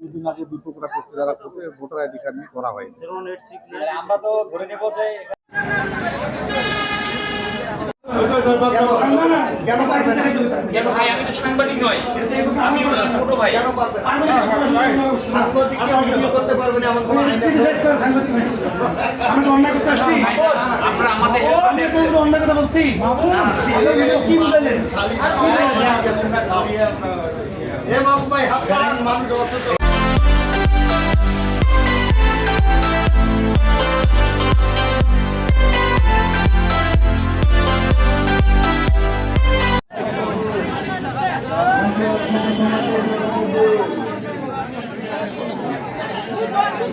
দুদিন আগে দুপুরা করছে যারা করছে ভোটার আইডি কার্ড নিয়ে করা হয়নি। আমরা তো ধরে নেব যে আমি তো সাংবাদিক নই আমি ছোট ভাই? সাংবাদিক করতে পারবে না এমন কোনো আইন আমি অন্যায় করতে আসছি। আমরা আমাদের অন্যায় কথা বলছি কি বুঝালেন এ বাবু ভাই হাত ছাড়ান, মানুষ অসুস্থ।